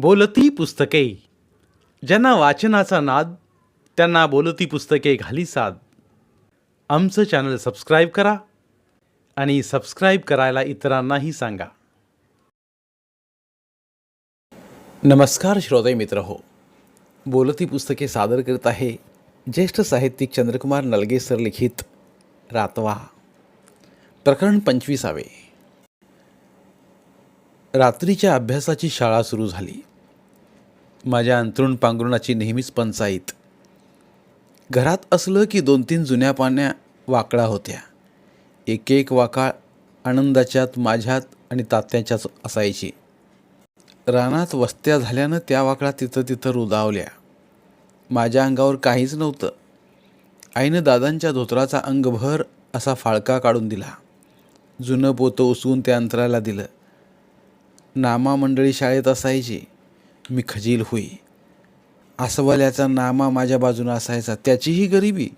बोलती पुस्तके. ज्यांना वाचनाचा नाद त्यांना बोलती पुस्तके घाली साद. आमचं चॅनल सबस्क्राईब करा आणि सबस्क्राईब करायला इतरांनाही सांगा. नमस्कार श्रोते मित्र हो. बोलती पुस्तके सादर करत आहे ज्येष्ठ साहित्यिक चंद्रकुमार नलगे सर लिखित रातवा. प्रकरण पंचवीसावे. रात्रीच्या अभ्यासाची शाळा सुरू झाली. माझ्या अंतरुण पांघरुणाची नेहमीच पंचाईत घरात असलं की दोन तीन जुन्या पाण्या वाकळा होत्या. एक एक वाकाळ आनंदाच्यात माझ्यात आणि तात्याच्याच असायची. रानात वस्त्या झाल्यानं त्या वाकळा तिथं तिथं रुदावल्या. माझ्या अंगावर काहीच नव्हतं. आईनं दादांच्या धोत्राचा अंगभर असा फाळका काढून दिला. जुनं पोतं उसवून त्या अंतराला दिलं. नामा मंडळी शाळेत असायची. मी खजील होई. आसवाल्याचा नामा माझ्या बाजूनं असायचा. त्याचीही गरिबी.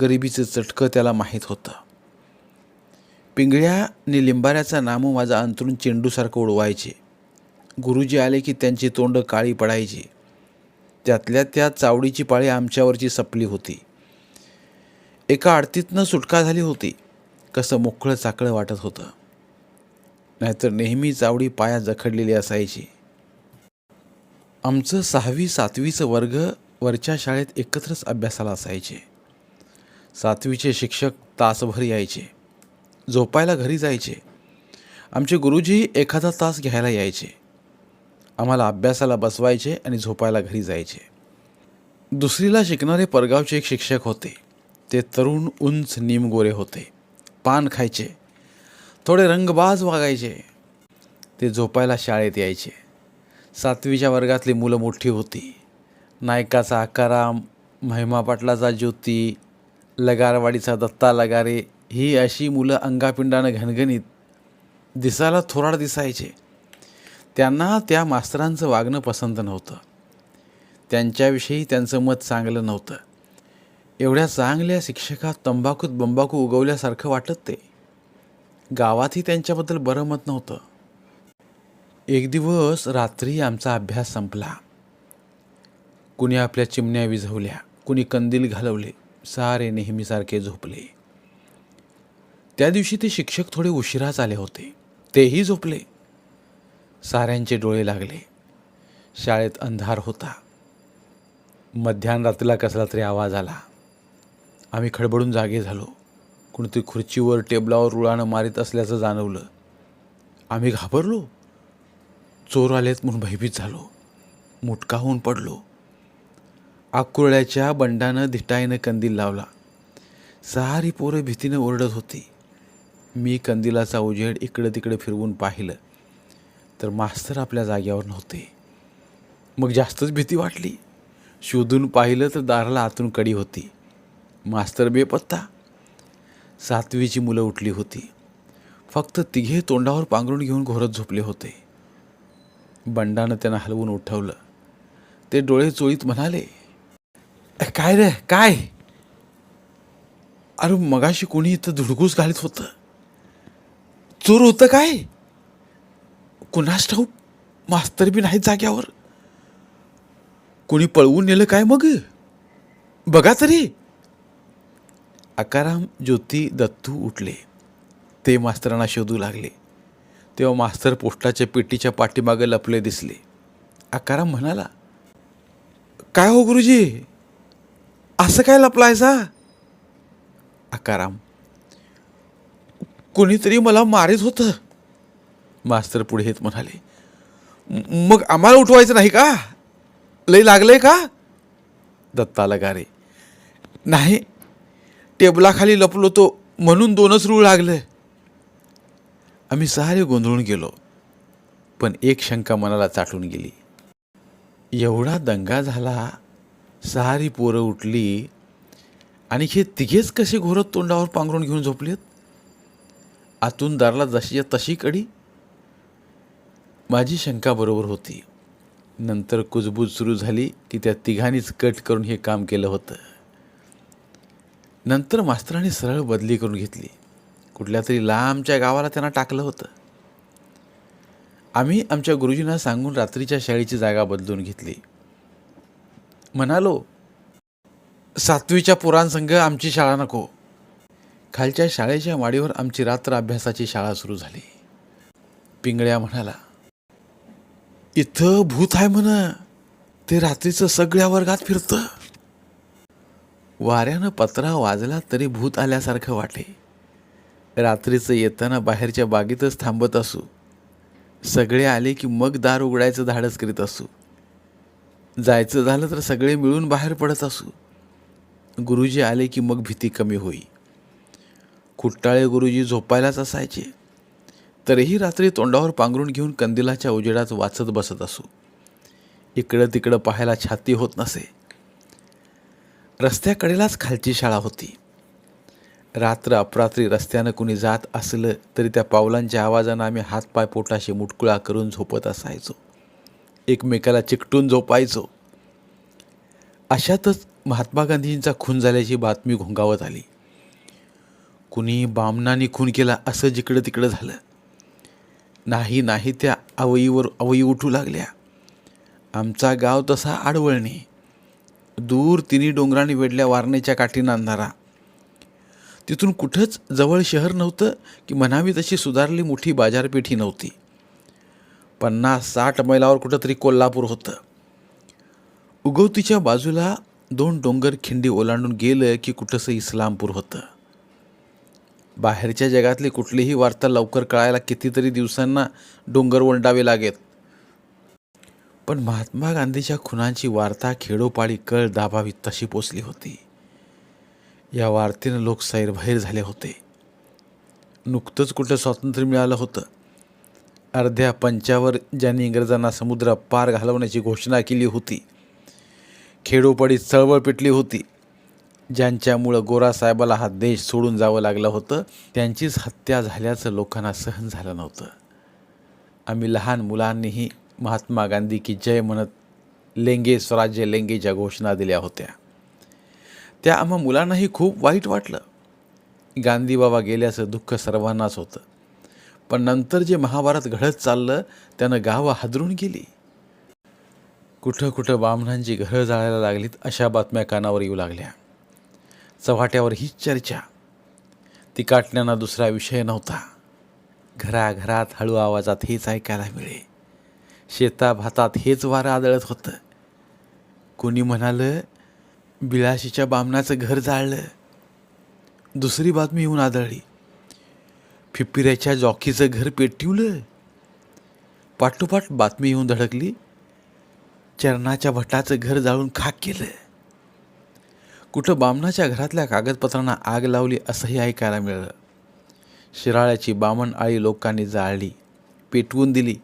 गरिबीचं चटकं त्याला माहीत होतं. पिंगळ्या आणि लिंबाऱ्याचा नामू माझा अंतरून चेंडूसारखं उडवायचे. गुरुजी आले की त्यांची तोंड काळी पडायची. त्यातल्या त्या चावडीची पाळी आमच्यावरची सपली होती. एका आडतीतनं सुटका झाली होती. कसं मोकळं चाकळं वाटत होतं. नाहीतर नेहमी चावडी पाया जखडलेली असायची. आमचं सहावी सातवीचं वर्ग वरच्या शाळेत एकत्रच अभ्यासाला असायचे. सातवीचे शिक्षक तासभर यायचे. झोपायला घरी जायचे. आमचे गुरुजी एखादा तास घ्यायला यायचे. आम्हाला अभ्यासाला बसवायचे आणि झोपायला घरी जायचे. दुसरीला शिकणारे परगावचे एक शिक्षक होते. ते तरुण उंच निमगोरे होते. पान खायचे. थोडे रंगबाज वागायचे. ते झोपायला शाळेत यायचे. सातवीच्या वर्गातली मुलं मोठी होती. नायकाचा आकाराम महिमा पाटलाचा ज्योती लगारवाडीचा दत्ता लगारे ही अशी मुलं अंगापिंडानं घणघणीत दिसायला थोराड दिसायचे. त्यांना त्या मास्तरांचं वागणं पसंत नव्हतं. त्यांच्याविषयी त्यांचं मत चांगलं नव्हतं. एवढ्या चांगल्या शिक्षकात तंबाखूत बंबाखू उगवल्यासारखं वाटत ते. गावातही त्यांच्याबद्दल बरं मत नव्हतं. एक दिवस रात्री आमचा अभ्यास संपला. कुणी आपल्या चिमण्या विझवल्या कुणी कंदील घालवले सारे नेहमीसारखे झोपले. त्या दिवशी ते शिक्षक थोडे उशिराच आले होते. तेही झोपले. साऱ्यांचे डोळे लागले. शाळेत अंधार होता. मध्यानरात्रीला कसला तरी आवाज आला. आम्ही खडबडून जागे झालो. कोणीतरी खुर्चीवर टेबलावर रुळानं मारीत असल्याचं जाणवलं. आम्ही घाबरलो. चोर आलेत म्हणून भयभीत झालो. मुटका होऊन पडलो. आकुरळ्याच्या बंडानं धिटाईनं कंदील लावला. सारी पोरं भीतीनं ओरडत होती. मी कंदिलाचा उजेड इकडं तिकडं फिरवून पाहिलं तर मास्तर आपल्या जाग्यावर नव्हते. मग जास्तच भीती वाटली. शोधून पाहिलं तर दाराला आतून कडी होती. मास्तर बेपत्ता. सातवीची मुलं उठली होती. फक्त तिघे तोंडावर पांघरून घेऊन घोरत झोपले होते. बंडानं त्यांना हलवून उठवलं. ते डोळे चोळीत म्हणाले काय रे काय? अरे मगाशी कोणी इथं धुडकूस घालत होतं. चोर होतं काय? कुणास ठाऊक? मास्तर बी नाही जाग्यावर. कोणी पळवून नेलं काय मग? बघा तरी. अकाराम ज्योती दत्तू उठले. ते मास्तरांना शोधू लागले. तेव्हा मास्तर पोस्टाच्या पेटीच्या पाठीमागे लपले दिसले. आकाराम म्हणाला काय हो गुरुजी? असं काय लपलायचा आकाराम कोणीतरी मला मारित होतं. मास्तर पुढे येत म्हणाले मग आम्हाला उठवायचं नाही का? लय लागलंय का? दत्ताला गारे नाही टेबलाखाली लपलो तो म्हणून दोनच रूळ लागलं. आम्ही सारे गोंधळून गेलो पण एक शंका मनाला चाटून गेली. एवढा दंगा झाला सारी पोरं उठली आणि हे तिघेच कसे घोरत तोंडावर पांघरून घेऊन झोपलेत? आतून दारला जशीच्या तशी कडी? माझी शंका बरोबर होती. नंतर कुजबूज सुरू झाली की त्या तिघांनीच कट करून हे काम केलं होतं. नंतर मास्तरांनी सरळ बदली करून घेतली. कुठल्या तरी लांबच्या गावाला त्यांना टाकलं होतं. आम्ही आमच्या गुरुजींना सांगून रात्रीच्या शाळेची जागा बदलून घेतली. म्हणालो सातवीच्या पोरांसंग आमची शाळा नको. खालच्या शाळेच्या माडीवर आमची रात्र अभ्यासाची शाळा सुरू झाली. पिंगळ्या म्हणाला इथं भूत आहे म्हण. ते रात्रीचं सगळ्या वर्गात फिरतं. वाऱ्यानं पत्रा वाजला तरी भूत आल्यासारखं वाटे रात्रीचं येताना बाहेरच्या बागेतच थांबत असू. सगळे आले की मग दार उघडायचं धाडस करीत असू. जायचं झालं तर सगळे मिळून बाहेर पडत असू. गुरुजी आले की मग भीती कमी होई. खुट्टाळे गुरुजी झोपायलाच असायचे. तरीही रात्री तोंडावर पांघरून घेऊन कंदिलाच्या उजेडात वाचत बसत असू. इकडं तिकडं पाहायला छाती होत नसे. रस्त्याकडेलाच खालची शाळा होती. रात्र अपरात्री रस्त्यानं कुणी जात असलं तरी त्या पावलांच्या आवाजानं आम्ही हातपाय पोटाशी मुटकुळा करून झोपत असायचो. एकमेकाला चिकटून झोपायचो. अशातच महात्मा गांधींचा खून झाल्याची बातमी घोंगावत आली. कुणी बामणाने खून केला असं जिकडं तिकडं झालं. नाही नाही त्या आवईवर आवई उठू लागल्या. आमचा गाव तसा आडवळणे. दूर तिन्ही डोंगरांनी वेढल्या वारणेच्या काठीनं अंधारा तिथून कुठंच जवळ शहर नव्हतं की म्हणावी तशी सुधारली मोठी बाजारपेठी नव्हती. पन्नास साठ मैलावर कुठंतरी कोल्हापूर होतं. उगवतीच्या बाजूला दोन डोंगर खिंडी ओलांडून गेलं की कुठंसं इस्लामपूर होतं. बाहेरच्या जगातली कुठलीही वार्ता लवकर कळायला कितीतरी दिवसांना डोंगर वंडावे लागेल पण महात्मा गांधीच्या खुनांची वार्ता खेडोपाडी कळ दाबावी तशी पोचली होती. या वार्तेनं लोक सैरभैर झाले होते. नुकतंच कुठं स्वातंत्र्य मिळालं होतं. अर्ध्या पंचावर ज्यांनी इंग्रजांना समुद्र पार घालवण्याची घोषणा केली होती. खेडोपाडी चळवळ पेटली होती. ज्यांच्यामुळं गोरासाहेबाला हा देश सोडून जावं लागलं होतं त्यांचीच हत्या झाल्याचं लोकांना सहन झालं नव्हतं. आम्ही लहान मुलांनीही महात्मा गांधी की जय म्हणत लेंगे स्वराज्य लेंगेच्या घोषणा दिल्या होत्या. त्या आम्हा मुलांनाही खूप वाईट वाटलं. गांधी बाबा गेल्याचं दुःख सर्वांनाच होतं. पण नंतर जे महाभारत घडत चाललं त्यानं गावं हादरून गेली. कुठं कुठं बामणांची घरं जाळायला लागलीत अशा बातम्या कानावर येऊ लागल्या. चव्हाट्यावर हीच चर्चा. ती काटण्याना दुसरा विषय नव्हता. घराघरात हळू आवाजात हेच ऐकायला मिळे. शेता भातात हेच वारं आदळत होतं. कोणी म्हणालं बिळाशीच्या बामणाचं घर जाळलं. दुसरी बातमी येऊन आदळली. फिपिऱ्याच्या जॉकीचं घर पेटवलं पाठोपाठ बातमी येऊन धडकली. चरणाच्या भटाचं घर जाळून खाक केलं. कुठं बामणाच्या घरातल्या कागदपत्रांना आग लावली असंही ऐकायला मिळालं. शिराळ्याची बामण आळी लोकांनी जाळली पेटवून दिली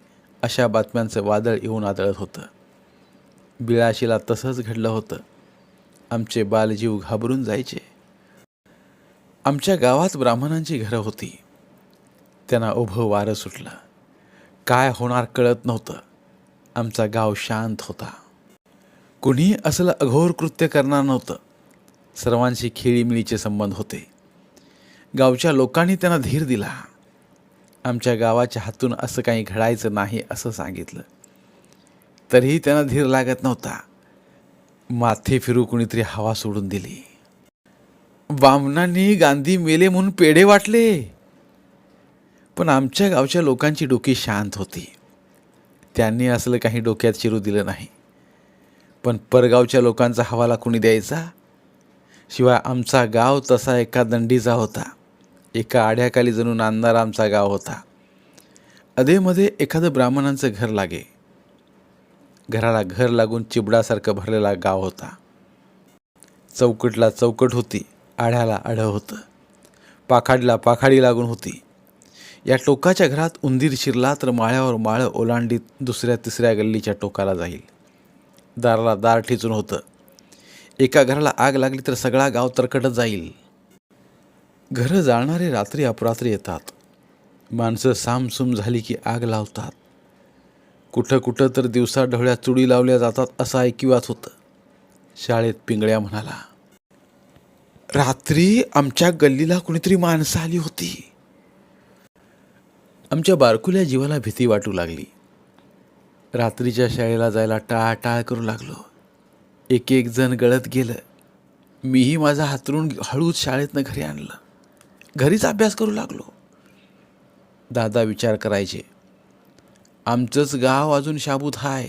अशा बातम्यांचं वादळ येऊन आदळत होतं. बिळाशीला तसंच घडलं होतं. आमचे बालजीव घाबरून जायचे. आमच्या गावात ब्राह्मणांची घरं होती. त्यांना उभं वारं सुटलं. काय होणार कळत नव्हतं. आमचा गाव शांत होता. कुणी असलं अघोर कृत्य करणार नव्हतं. सर्वांशी खेळीमिळीचे संबंध होते. गावच्या लोकांनी त्यांना धीर दिला. आमच्या गावाच्या हातून असं काही घडायचं नाही असं सांगितलं. तरीही त्यांना धीर लागत नव्हता. माथे फिरू कुणीतरी हवा सोडून दिली. बामणांनी गांधी मेले म्हणून पेढे वाटले. पण आमच्या गावच्या लोकांची डोकी शांत होती. त्यांनी असलं काही डोक्यात शिरू दिलं नाही. पण परगावच्या लोकांचा हवाला कुणी द्यायचा? शिवाय आमचा गाव तसा एका दंडीचा होता. एका आड्याखाली जणू नांदणारा आमचा गाव होता. अधेमध्ये एखादं ब्राह्मणांचं घर लागे. घराला घर लागून चिबडासारखं भरलेला गाव होता. चौकटला चौकट होती आढ्याला आढं होतं. पाखाडीला पाखाडी लागून होती. या टोकाच्या घरात उंदीर शिरला तर माळ्यावर माळं ओलांडीत दुसऱ्या तिसऱ्या गल्लीच्या टोकाला जाईल. दाराला दार ठिचून होतं. एका घराला आग लागली तर सगळा गाव तरकटत जाईल. घरं जाळणारे रात्री अपरात्री येतात. माणसं सामसूम झाली की आग लावतात. कुठं कुठं तर दिवसा ढवळ्या चुडी लावल्या जातात असं ऐकिवात होतं. शाळेत पिंगळ्या म्हणाला रात्री आमच्या गल्लीला कुणीतरी माणसं आली होती. आमच्या बारकुल्या जीवाला भीती वाटू लागली. रात्रीच्या शाळेला जायला टाळाटाळ करू लागलो. एक एक जण गळत गेलं. मीही माझा हातरून हळूच शाळेतनं घरी आणलं. घरीच अभ्यास करू लागलो. दादा विचार करायचे आमचंच गाव अजून शाबूत हाय.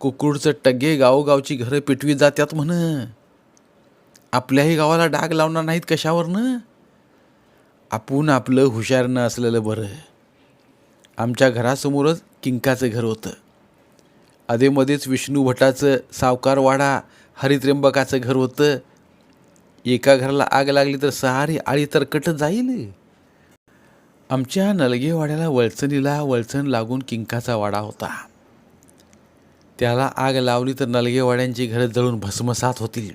कुकुडचं टग्गे गावोगावची घरं पिटवी जात्यात म्हण. आपल्याही गावाला डाग लावणार नाहीत कशावरनं? आपण आपलं हुशारनं असलेलं बरं. आमच्या घरासमोरच किंकाचं घर होतं. अधेमध्येच विष्णू भटाचं सावकारवाडा हरित्र्यंबकाचं घर होतं. एका घराला आग लागली तर सहारी आळी तर कट जाईल. आमच्या नलगेवाड्याला वळचणीला वळचण लागून किंकाचा वाडा होता. त्याला आग लावली तर नलगेवाड्यांची घरं जळून भस्मसात होतील.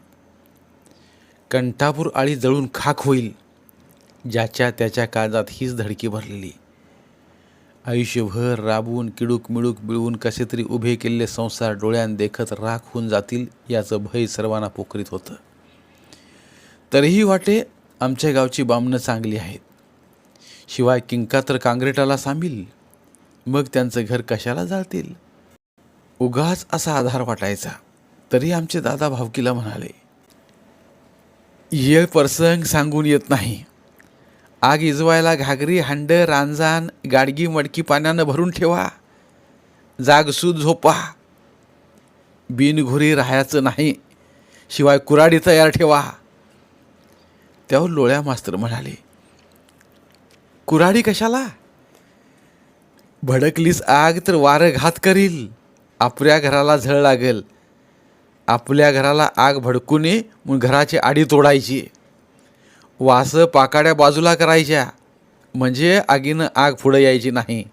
कंठापूर आळी जळून खाक होईल ज्याच्या त्याच्या काळजात हीच धडकी भरलेली. आयुष्यभर राबवून किडूक मिळूक मिळवून कसे तरी उभे केलेले संसार डोळ्यान देखत राख होऊन जातील याचं भय सर्वांना पोकरीत होतं. तरीही वाटे आमच्या गावची बामणं चांगली आहेत. शिवाय किंका तर काँग्रेटाला सांभील. मग त्यांचं घर कशाला जाळतील? उगाच असा आधार वाटायचा. तरी आमचे दादा भावकीला म्हणाले येळ प्रसंग सांगून येत नाही. आग इजवायला घागरी हांड रांजान गाडगी मडकी पाण्यानं भरून ठेवा. जागसूद झोपा. बिनघुरी राहायचं नाही. शिवाय कुराडी तयार ठेवा. त्यावर लोळ्या मास्तर म्हणाले कुराडी कशाला? भडकलीस आग तर वारं घात करील. आपल्या घराला झळ लागेल. आपल्या घराला आग भडकू नये म्हणून घराची आडी तोडायची. वासं पाकाड्या बाजूला करायच्या. म्हणजे आगीनं आग पुढं यायची नाही.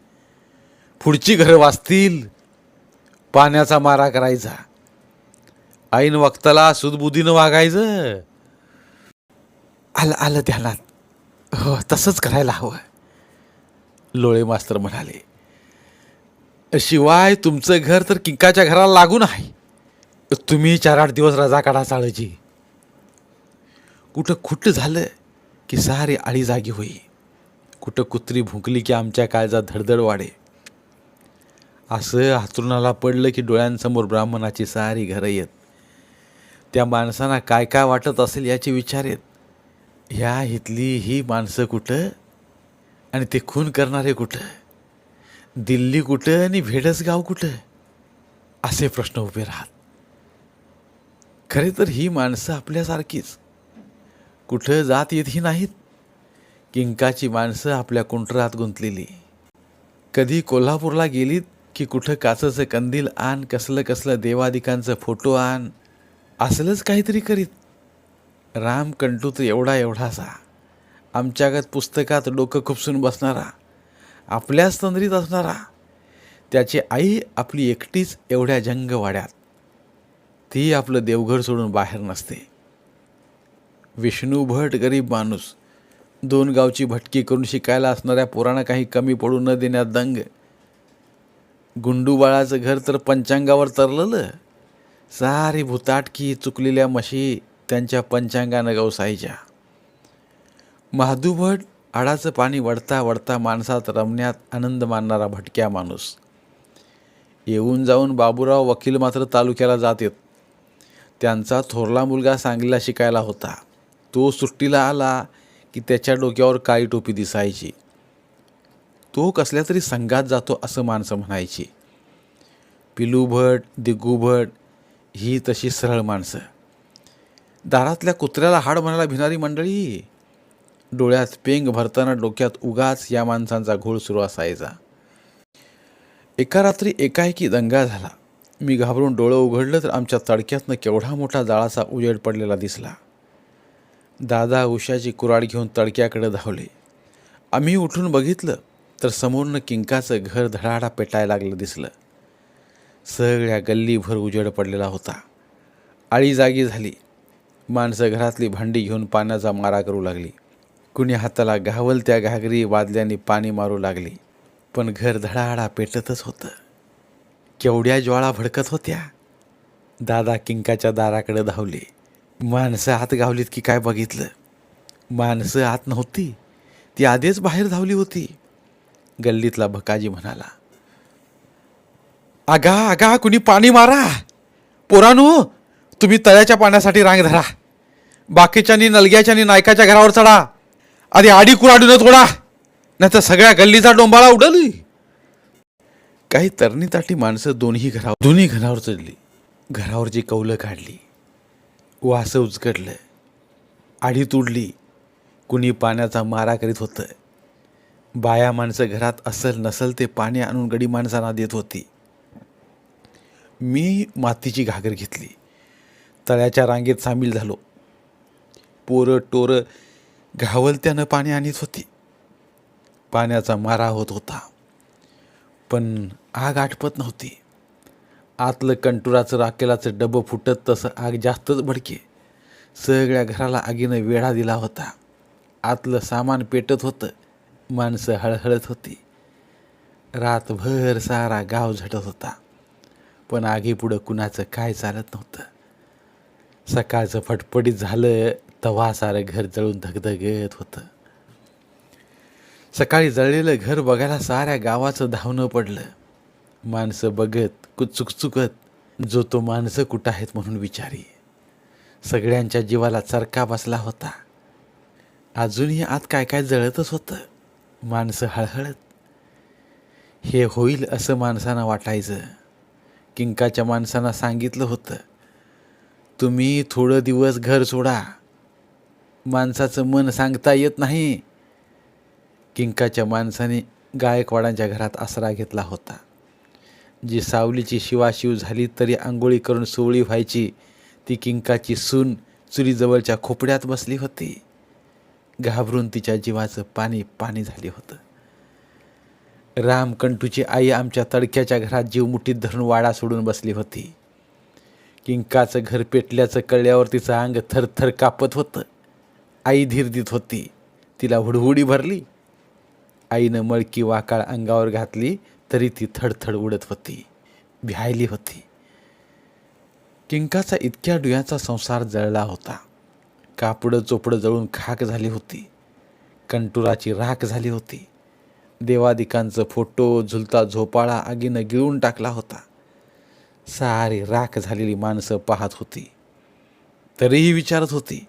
पुढची घरं वाचतील. पाण्याचा मारा करायचा. ऐन वक्ताला सुदबुद्धीनं वागायचं. आलं आलं ध्यानात. हो तसंच करायला हवं. लोळे मास्तर म्हणाले शिवाय तुमचं घर तर किंकाच्या घराला लागून आहे. तुम्ही चार आठ दिवस रजा काढा चाळजी कुठं खुट झालं की सारी आळी जागी होई. कुठं कुत्री भुंकली की आमच्या काळजात धडधड वाढे. असं हातरुणाला पडलं की डोळ्यांसमोर ब्राह्मणाची सारी घरं येत. त्या माणसांना काय काय वाटत असेल याचे विचार येत. ह्या इथली ही माणसं कुठं? आणि ते खून करणारे कुठं? दिल्ली कुठं आणि भेडस गाव कुठं? असे प्रश्न उभे राहत. खरे तर ही माणसं आपल्यासारखीच. कुठं जात येत ही नाहीत. किंकाची माणसं आपल्या कुंटरात गुंतलेली. कधी कोल्हापूरला गेलीत की कुठं काचचं कंदील आण कसलं कसलं देवादिकांचं फोटो आण असलंच काहीतरी करीत. राम कंटू तर एवढा एवढासा. आमच्यागत पुस्तकात डोकं खुपसून बसणारा. आपल्याच तंद्रीत असणारा. त्याची आई आपली एकटीच एवढ्या जंगवाड्यात. ती आपलं देवघर सोडून बाहेर नसते. विष्णू भट गरीब माणूस. दोन गावची भटकी करून शिकायला असणाऱ्या पोरांना काही कमी पडू न देण्यात दंग. गुंडूबाळाचं घर तर पंचांगावर तरलेलं. सारी भुताटकी चुकलेल्या म्हशी त्यांच्या पंचांगानं गवसायच्या. महादुभट आडाचं पाणी वडता वडता माणसात रमण्यात आनंद मानणारा भटक्या माणूस. येऊन जाऊन बाबूराव वकील मात्र तालुक्याला जात येत. त्यांचा थोरला मुलगा सांगलीला शिकायला होता. तो सुट्टीला आला की त्याच्या डोक्यावर काळी टोपी दिसायची. तो कसल्या तरी संघात जातो असं माणसं म्हणायची. पिलू भट दिग्गू भट ही तशी सरळ माणसं. दारातल्या कुत्र्याला हाड म्हणायला भिणारी मंडळी. डोळ्यात पेंग भरताना डोक्यात उगाच या माणसांचा घोळ सुरू असायचा. एका रात्री एकाएकी दंगा झाला. मी घाबरून डोळं उघडलं तर आमच्या तडक्यातनं केवढा मोठा जाळाचा उजेड पडलेला दिसला. दादा उशाची कुराड घेऊन तडक्याकडे धावले. आम्ही उठून बघितलं तर समोरनं किंकाचं घर धडाडा पेटायला लागलं दिसलं. सगळ्या गल्लीभर उजेड पडलेला होता. आळी जागी झाली. माणसं घरातली भांडी घेऊन पाण्याचा मारा करू लागली. कुणी हाताला घावल त्या घागरी वादल्याने पाणी मारू लागली. पण घर धडाहडा पेटतच होतं. केवढ्या ज्वाळा भडकत होत्या. दादा किंकाच्या दाराकडे धावले. माणसं आत गावलीत की काय बघितलं? माणसं आत नव्हती. ती आधीच बाहेर धावली होती. गल्लीतला भकाजी म्हणाला आगा आगा कुणी पाणी मारा. पोरानू तुम्ही तळ्याच्या पाण्यासाठी रांग धरा. बाकीच्यानी नलग्याच्यानी नायकाच्या घरावर चढा. आधी आडी कुराडून थोडा नाही तर सगळ्या गल्लीचा डोंबाळा उडल. काही तरणीताटी माणसं दोन्ही घरावर दोन्ही घरावर चढली. घरावरची कौलं काढली. वासं उचकडलं आडी तुडली. कुणी पाण्याचा मारा करीत होतं. बाया माणसं घरात असल नसल ते पाणी आणून गडी माणसांना देत होती. मी मातीची घागर घेतली. तळ्याच्या रांगेत सामील झालो. पोरं टोरं घावलत्यानं पाणी आणीत होती. पाण्याचा मारा होत होता. पण आग आटपत नव्हती. आतलं कंटुराचं राकेलाचं डबं फुटत तसं आग जास्तच भडके. सगळ्या घराला आगीनं वेढा दिला होता. आतलं सामान पेटत होतं. माणसं हळहळत होती. रातभर सारा गाव झटत होता. पण आगीपुढं कुणाचं काय चालत नव्हतं. सकाळचं फटफटीत झालं तवा सारं घर जळून धगधगत होतं. सकाळी जळलेलं घर बघायला साऱ्या गावाचं धावणं पडलं. माणसं बघत कुचुकचुकत जो तो माणसं कुठं आहेत म्हणून विचारी. सगळ्यांच्या जीवाला चरका बसला होता. अजूनही आत काय काय जळतच होतं. माणसं हळहळत. हे होईल असं माणसांना वाटायचं. किंकाच्या माणसांना सांगितलं होतं. तुम्ही थोडं दिवस घर सोडा. माणसाचं मन सांगता येत नाही. किंकाच्या माणसाने गायकवाडांच्या घरात आसरा घेतला होता. जी सावलीची शिवाशिव झाली तरी आंघोळी करून सोवळी व्हायची ती किंकाची सून चुलीजवळच्या खोपड्यात बसली होती. घाबरून तिच्या जीवाचं पाणी पाणी झाले होतं. रामकंटूची आई आमच्या तडक्याच्या घरात जीव मुठीत धरून वाडा सोडून बसली होती. किंकाचं घर पेटल्याचं कळल्यावर तिचं अंग थरथर कापत होतं. आई धीर देत होती. तिला हुडहुडी भरली. आईनं मळकी वाकाळ अंगावर घातली तरी ती थडथड उडत होती. भ्यायली होती. किंकाचा इतक्या डुयाचा संसार जळला होता. कापडं चोपडं जळून खाक झाली होती. कंटुराची राख झाली होती. देवादिकांचं फोटो झुलता झोपाळा आगीनं गिळून टाकला होता. सारी राख झालेली माणसं पाहत होती. तरीही विचारत होती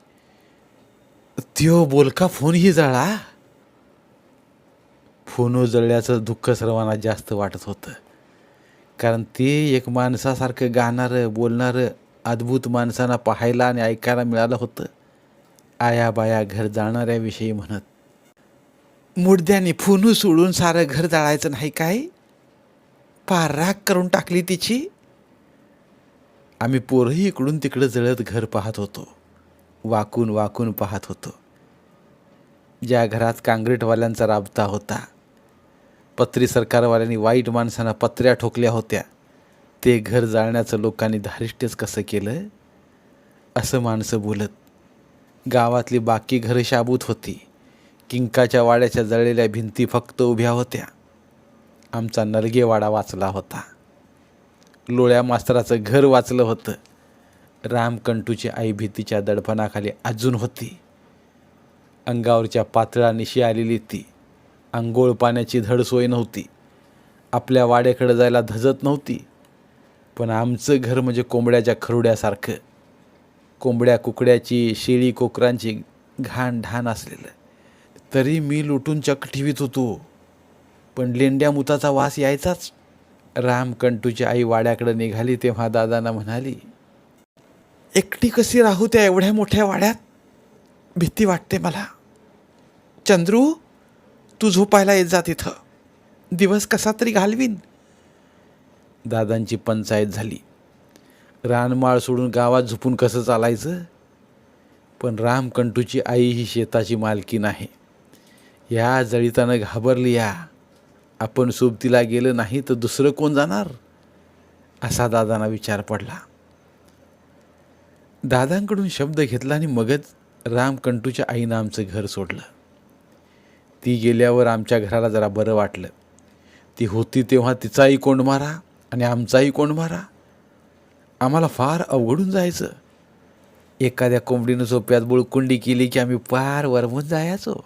त्यो बोलका फोनही जळा? फोन जळल्याचं दुःख सर्वांना जास्त वाटत होतं. कारण ते एक माणसासारखं गाणारं बोलणारं अद्भुत माणसांना पाहायला आणि ऐकायला मिळालं होतं. आया बाया घर जाणाऱ्याविषयी म्हणत मुडद्याने फोनू सोडून सारं घर जाळायचं नाही काय? पार राख करून टाकली तिची? आम्ही पोरही इकडून तिकडं जळत घर पाहत होतो. वाकून वाकून पाहत होतो. ज्या घरात काँग्रेटवाल्यांचा राबता होता पत्री सरकारवाल्यांनी वाईट माणसांना पत्र्या ठोकल्या होत्या ते घर जाळण्याचं लोकांनी धारिष्ट्यच कसं केलं? असं माणसं बोलत गावातली बाकी घरं शाबूत होती किंकाच्या वाड्याच्या जळलेल्या भिंती फक्त उभ्या होत्या. आमचा नलगेवाडा वाचला होता. लोळ्या मास्तराचं घर वाचलं होतं. रामकंटूची आई भीतीच्या दडपणाखाली अजून होती. अंगावरच्या पातळा निशी आलेली ती. आंघोळ पाण्याची धडसोय नव्हती. आपल्या वाड्याकडे जायला धजत नव्हती. पण आमचं घर म्हणजे कोंबड्याच्या खरुड्यासारखं. कोंबड्या कुकड्याची शेळी कोकरांची घाण ढाण असलेलं. तरी मी लुटून चक ठेवीत होतो. पण लेंड्या मुताचा वास यायचाच. रामकंटूची आई वाड्याकडे निघाली तेव्हा दादांना म्हणाली एकटी कशी राहू त्या एवढ्या मोठ्या वाड्यात? भीती वाटते मला. चंद्रू तू झोपायला येत जा तिथं. दिवस कसा तरी घालवीन. दादांची पंचायत झाली. रानमाळ सोडून गावात झोपून कसं चालायचं? पण रामकंटूची आई ही शेताची मालकी नाही. या जळितानं घाबरली या. आपण सोबतीला गेलं नाही तर दुसरं कोण जाणार? असा दादांना विचार पडला. दादांकडून शब्द घेतला आणि मगच रामकंटूच्या आईनं आमचं घर सोडलं. ती गेल्यावर आमच्या घराला जरा बरं वाटलं. ती होती तेव्हा तिचाही कोंड मारा आणि आमचाही कोंड मारा. आम्हाला फार अवघडून जायचं. एखाद्या कोंबडीनं सोप्यात बुळकुंडी केली की आम्ही पार वरमून जायचो.